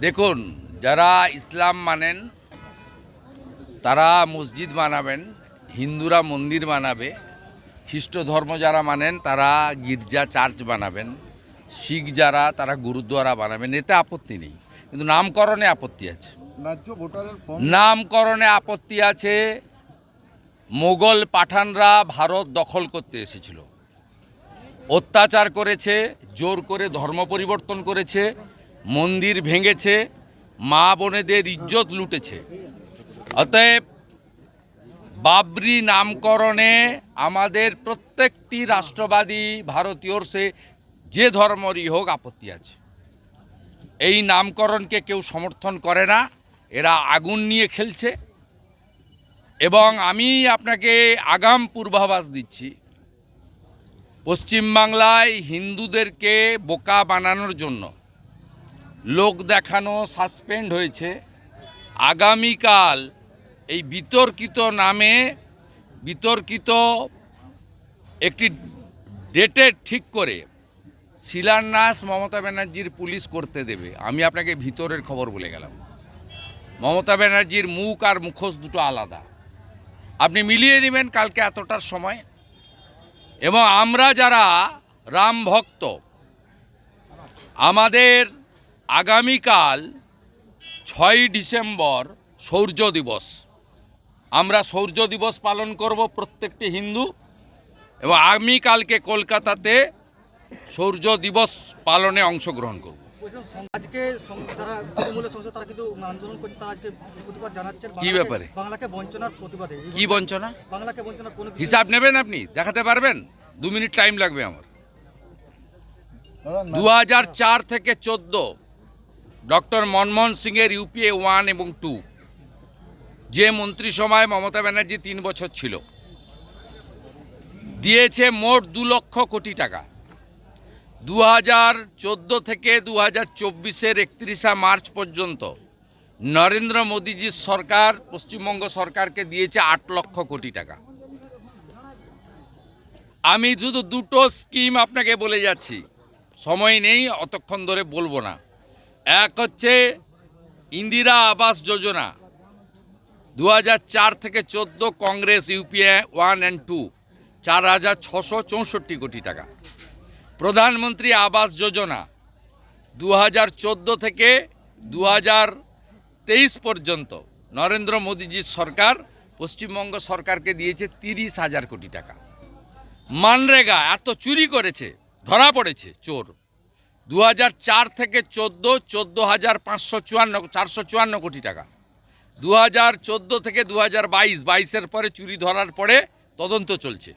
দেখুন যারা ইসলাম মানেন তারা মসজিদ বানাবেন হিন্দুরা মন্দির বানাবে খ্রিস্ট ধর্ম যারা মানেন তারা গির্জা চার্চ বানাবেন শিখ যারা তারা গুরুদ্বারা বানাবেন এতে আপত্তি নেই। কিন্তু নামকরণে আপত্তি আছে। নামকরণে আপত্তি আছে মোগল পাঠানরা ভারত দখল করতে এসেছিল। অত্যাচার করেছে জোর করে ধর্ম পরিবর্তন করেছে মন্দির ভেঙেছে, মা বোনেদের ইজ্জত লুটেছে। অতএব বাবরি নামকরণে আমাদের প্রত্যেকটি রাষ্ট্রবাদী ভারতীয়র সে যে ধর্মরই হোক আপত্তি আছে। এই নামকরণকে কেউ সমর্থন করে না, এরা আগুন নিয়ে খেলছে। এবং আমি আপনাকে আগাম পূর্বাভাস দিচ্ছি, পশ্চিমবাংলায় হিন্দুদেরকে বোকা বানানোর জন্য লোক দেখানো সাসপেন্ড হয়েছে। আগামীকাল এই বিতর্কিত নামে বিতর্কিত একটি ডেটে ঠিক করে শিলান্যাস মমতা ব্যানার্জির পুলিশ করতে দেবে। আমি আপনাকে ভিতরের খবর বলে গেলাম। মমতা ব্যানার্জির মুখ আর মুখোশ দুটো আলাদা। আপনি মিলিয়ে নেবেন কালকে এতটার সময়। এবং আমরা যারা রাম ভক্ত, আমাদের আগামীকাল ছয়ই ডিসেম্বর শৌর্য দিবস। আমরা শৌর্য দিবস পালন করব প্রত্যেকটি হিন্দু এবং আগামীকালকে কলকাতাতে শৌর্য দিবস পালনে অংশগ্রহণ করব। আজকে সং- তারা সংসদ তারা কিন্তু আন্দোলন করছে তারা আজকে প্রতিবাদ জানাচ্ছেন বাংলাকে- ব্যাপারে? বাংলাকে বঞ্চনার প্রতিবাদে। কি বঞ্চনা? বাংলাকে বঞ্চনার কোনো হিসাব নেবেন আপনি দেখাতে পারবেন? দু মিনিট টাইম লাগবে আমার। দু হাজার চার থেকে চোদ্দ ডক্টর মনমোহন সিংয়ের ইউপিএ ওয়ান এবং টু, যে মন্ত্রিসভায় মমতা ব্যানার্জি তিন বছর ছিল, দিয়েছে মোট দু লক্ষ কোটি টাকা। দু হাজার চোদ্দ থেকে দু হাজার চব্বিশের একত্রিশা মার্চ পর্যন্ত নরেন্দ্র মোদীজির সরকার, পশ্চিমবঙ্গ সরকারকে দিয়েছে আট লক্ষ কোটি টাকা। আমি শুধু দুটো স্কিম আপনাকে বলে যাচ্ছি। সময় নেই, অতক্ষণ ধরে বলব না। এক হচ্ছে ইন্দিরা আবাস যোজনা। দু চার থেকে চোদ্দ Congress, UPA one and two চার হাজার ছশো চৌষট্টি কোটি টাকা। প্রধানমন্ত্রী আবাস যোজনা দু হাজার চোদ্দ থেকে দু হাজার তেইশ পর্যন্ত নরেন্দ্র মোদীজির সরকার, পশ্চিমবঙ্গ সরকারকে দিয়েছে তিরিশ হাজার কোটি টাকা। মানরেগা এত চুরি করেছে, ধরা পড়েছে, চোর। দু থেকে চোদ্দ চোদ্দ হাজার পাঁচশো চুয়ান্ন, চারশো চুয়ান্ন কোটি টাকা। দু হাজার চোদ্দ থেকে দু হাজার বাইশ, বাইশের পরে চুরি ধরার পরে তদন্ত চলছে।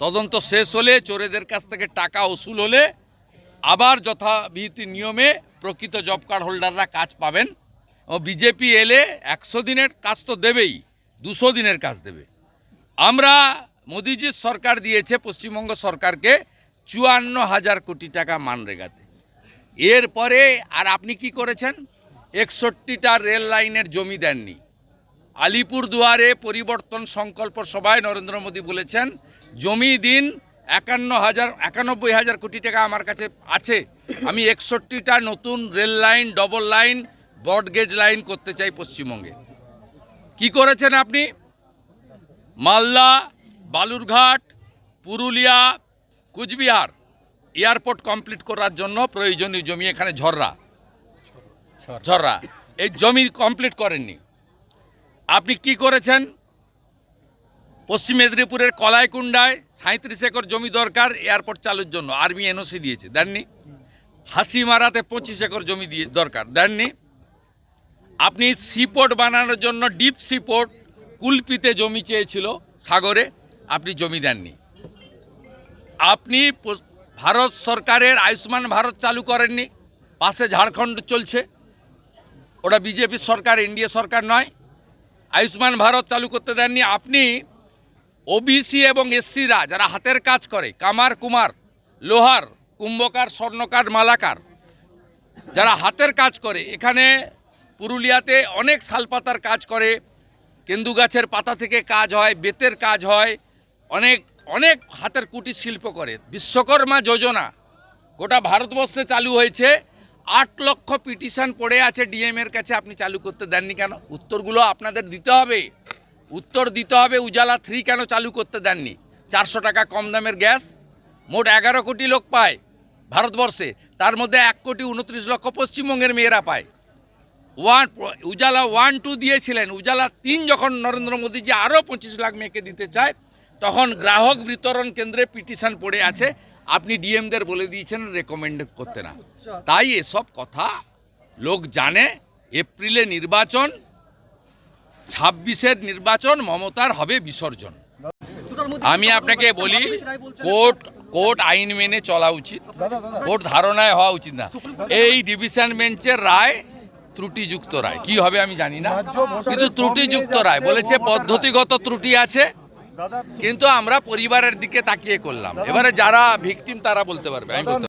তদন্ত শেষ হলে চোরেদের কাছ থেকে টাকা ওসুল হলে আবার যথাবিহিত নিয়মে প্রকৃত জব কার্ড হোল্ডাররা কাজ পাবেন ও বিজেপি এলে একশো দিনের কাজ তো দেবেই, দুশো দিনের কাজ দেবে। আমরা মোদিজির সরকার দিয়েছে, পশ্চিমবঙ্গ সরকারকে চুয়ান্ন হাজার কোটি টাকা মানরেগাতে। এরপরে আর আপনি কি করেছেন? একষট্টিটা রেল লাইনের জমি দেননি। আলিপুর দুয়ারে পরিবর্তন সংকল্প সভায় নরেন্দ্র মোদী বলেছেন, জমি দিন একান্ন হাজার, একানব্বই হাজার কোটি টাকা আমার কাছে আছে। আমি একষট্টিটা নতুন rail line, double line broad gauge line করতে চাই পশ্চিমবঙ্গে। কি করেছেন আপনি? মালদা, বালুরঘাট, পুরুলিয়া, কুচবিহার। এয়ারপোর্ট কমপ্লিট করার জন্য প্রয়োজনীয় জমি এখানে ঝররা। ঝররা। এই জমি কমপ্লিট করেননি। আপনি কি করেছেন? পশ্চিম মেদিনীপুরের কলাইকুণ্ডায় সাঁত্রিশ একর জমি দরকার এয়ারপোর্ট চালুর জন্য। আর্মি এনওসি দিয়েছে দেননি। হাসিমারাতে পঁচিশ একর জমি দিয়ে দরকার দেননি। আপনি সিপোর্ট বানানোর জন্য ডিপ সিপোর্ট কুলপিতে জমি চেয়েছিল সাগরে আপনি জমি দেননি। আপনি ভারত সরকারের আয়ুষ্মান ভারত চালু করেননি, পাশে ঝাড়খণ্ড চলছে। ওটা বিজেপি সরকার, এনডিএ সরকার নয়। আয়ুষ্মান ভারত চালু করতে দেননি। আপনি ওবিসি এবং এসসিরা যারা হাতের কাজ করে, কামার কুমার, লোহার, কুম্ভকার, স্বর্ণকার, মালাকার, যারা হাতের কাজ করে, এখানে পুরুলিয়াতে অনেক শালপাতার কাজ করে। কেন্দু গাছের পাতা থেকে কাজ হয়, বেতের কাজ হয়, অনেক অনেক হাতের কুটির শিল্প করে। বিশ্বকর্মা যোজনা। গোটা ভারতবর্ষে চালু হয়েছে। আট লক্ষ পিটিশন পড়ে আছে ডিএম এর কাছে। আপনি চালু করতে দেননি কেন? উত্তরগুলো আপনাদের দিতে হবে। উত্তর দিতে হবে উজালা থ্রি কেন চালু করতে দেননি? চারশো টাকা কম দামের গ্যাস। মোট এগারো কোটি লোক পায় ভারতবর্ষে। তার মধ্যে এক কোটি উনত্রিশ লক্ষ পশ্চিমবঙ্গের মেয়েরা পায়। ওয়ান, উজালা ওয়ান, টু দিয়েছিলেন। উজালা তিন যখন নরেন্দ্র মোদীজি আরও পঁচিশ লাখ মেয়েকে দিতে চায় তখন গ্রাহক বিতরণ কেন্দ্রে পিটিশন পড়ে আছে। আপনি ডিএমদের বলে দিয়েছেন রেকমেন্ড করতে না। তাই এসব কথা লোক জানে। এপ্রিলে নির্বাচন, ছাব্বিশের নির্বাচন, মমতার হবে বিসর্জন। আমি আপনাকে বলি, কোর্ট কোর্ট আইন মেনে চলা উচিত। কোর্ট ধারণায় হওয়া উচিত না। এই ডিভিশন বেঞ্চের রায় ত্রুটিযুক্ত রায়। কি হবে আমি জানি না। কিন্তু ত্রুটিযুক্ত রায়। বলেছে পদ্ধতিগত ত্রুটি আছে। কিন্তু আমরা পরিবারের দিকে তাকিয়ে করলাম এবারে যারা ভিকটিম তারা বলতে পারবে আমি বলতে।